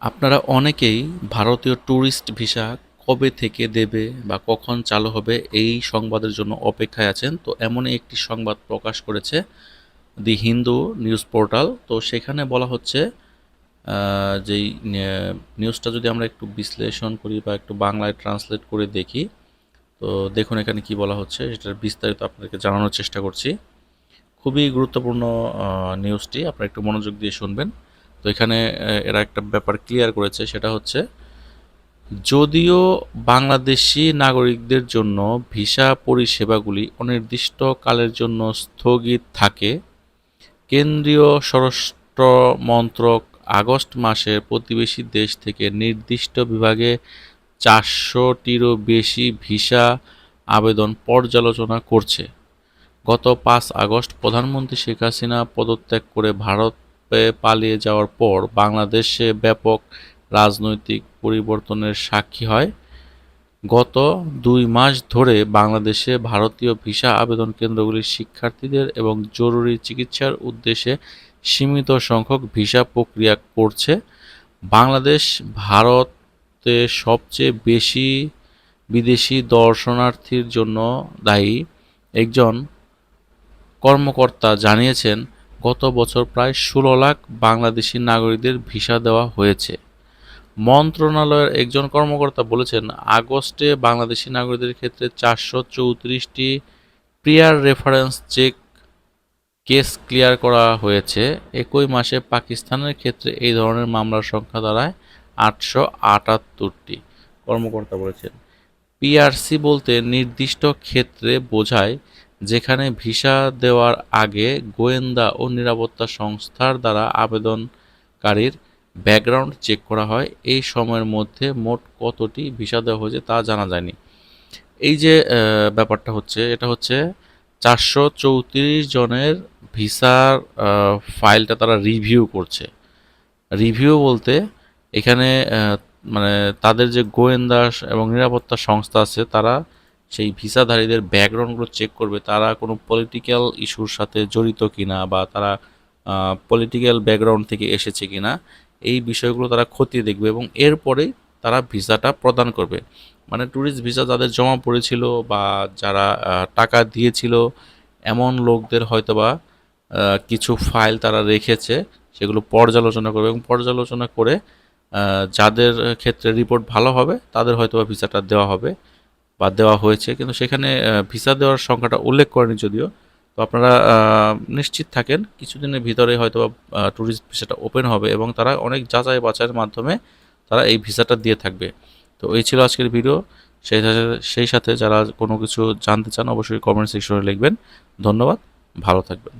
আপনারা অনেকেই ভারতীয় ট্যুরিস্ট ভিসা কবে থেকে দেবে বা কখন চালু হবে এই সংবাদের জন্য অপেক্ষায় আছেন। তো এমনই একটি সংবাদ প্রকাশ করেছে দি হিন্দু নিউজ পোর্টাল। তো সেখানে বলা হচ্ছে যেই নিউজটা যদি আমরা একটু বিশ্লেষণ করি বা একটু বাংলায় ট্রান্সলেট করে দেখি, তো দেখুন এখানে কি বলা হচ্ছে, সেটার বিস্তারিত আপনাদেরকে জানানোর চেষ্টা করছি। খুবই গুরুত্বপূর্ণ নিউজটি, আপনারা একটু মনোযোগ দিয়ে শুনবেন। তো এখানে এরা একটা ব্যাপার ক্লিয়ার করেছে, সেটা হচ্ছে যদিও বাংলাদেশি নাগরিকদের জন্য ভিসা পরিষেবাগুলি অনির্দিষ্টকালের জন্য স্থগিত থাকে, কেন্দ্রীয় স্বরাষ্ট্র মন্ত্রক আগস্ট মাসের প্রতিবেশী দেশ থেকে নির্দিষ্ট বিভাগে চারশোটিরও বেশি ভিসা আবেদন পর্যালোচনা করছে। গত পাঁচ আগস্ট প্রধানমন্ত্রী শেখ হাসিনা পদত্যাগ করে ভারতে পালিয়ে যাওয়ার পর বাংলাদেশে ব্যাপক রাজনৈতিক পরিবর্তনের সাক্ষী হয়। গত দুই মাস ধরে বাংলাদেশে ভারতীয় ভিসা আবেদন কেন্দ্রগুলি শিক্ষার্থীদের এবং জরুরি চিকিৎসার উদ্দেশ্যে সীমিত সংখ্যক ভিসা প্রক্রিয়া করছে। বাংলাদেশ, ভারতে সবচেয়ে বেশি বিদেশি দর্শনার্থীর জন্য দায়ী একজন কর্মকর্তা জানিয়েছেন গত বছর প্রায় ষোলো লাখ বাংলাদেশি নাগরিকদের ভিসা দেওয়া হয়েছে। মন্ত্রণালয়ের একজন কর্মকর্তা বলেছেন, আগস্টে বাংলাদেশি নাগরিকদের ক্ষেত্রে চারশো চৌত্রিশটি প্রিয়ার রেফারেন্স চেক কেস ক্লিয়ার করা হয়েছে। একই মাসে পাকিস্তানের ক্ষেত্রে এই ধরনের মামলার সংখ্যা দাঁড়ায় আটশো আটাত্তরটি, কর্মকর্তা বলেছেন। পিআরসি বলতে নির্দিষ্ট ক্ষেত্রে বোঝায় যেখানে ভিসা দেওয়ার আগে গোয়েন্দা ও নিরাপত্তা সংস্থার দ্বারা আবেদনকারীর ব্যাকগ্রাউন্ড চেক করা হয়, এই সময়ের মধ্যে মোট কতটি ভিসা দেওয়া হয়েছে তা জানা যায়নি। এই যে ব্যাপারটা হচ্ছে, এটা হচ্ছে চারশো চৌত্রিশ জনের ভিসার ফাইলটা তারা রিভিউ করছে। রিভিউ বলতে এখানে মানে তাদের যে গোয়েন্দা এবং নিরাপত্তা সংস্থা আছে, তারা সেই ভিসাধারীদের ব্যাকগ্রাউন্ডগুলো চেক করবে, তারা কোনো পলিটিক্যাল ইস্যুর সাথে জড়িত কিনা বা তারা পলিটিক্যাল ব্যাকগ্রাউন্ড থেকে এসেছে কিনা, এই বিষয়গুলো তারা খতিয়ে দেখবে এবং এরপরেই তারা ভিসাটা প্রদান করবে। মানে ট্যুরিস্ট ভিসা যাদের জমা পড়েছিল বা যারা টাকা দিয়েছিল, এমন লোকদের হয়তোবা কিছু ফাইল তারা রেখেছে, সেগুলো পর্যালোচনা করবে এবং পর্যালোচনা করে যাদের ক্ষেত্রে রিপোর্ট ভালো হবে, তাদের হয়তোবা ভিসাটা দেওয়া হবে। বা দেওয়া হয়েছে, কিন্তু সেখানে ভিসা দেওয়ার সংখ্যাটা উল্লেখ করেনি যদিও। তো আপনারা নিশ্চিত থাকেন, কিছুদিনের ভিতরে হয়তো ট্যুরিস্ট ভিসাটা ওপেন হবে এবং তারা অনেক যাচাই বাছাইয়ের মাধ্যমে তারা এই ভিসাটা দিয়ে থাকবে। তো এই ছিল আজকের ভিডিও। সেই সাথে সেই সাথে যারা কোনো কিছু জানতে চান, অবশ্যই কমেন্ট সেকশনে লিখবেন। ধন্যবাদ, ভালো থাকবেন।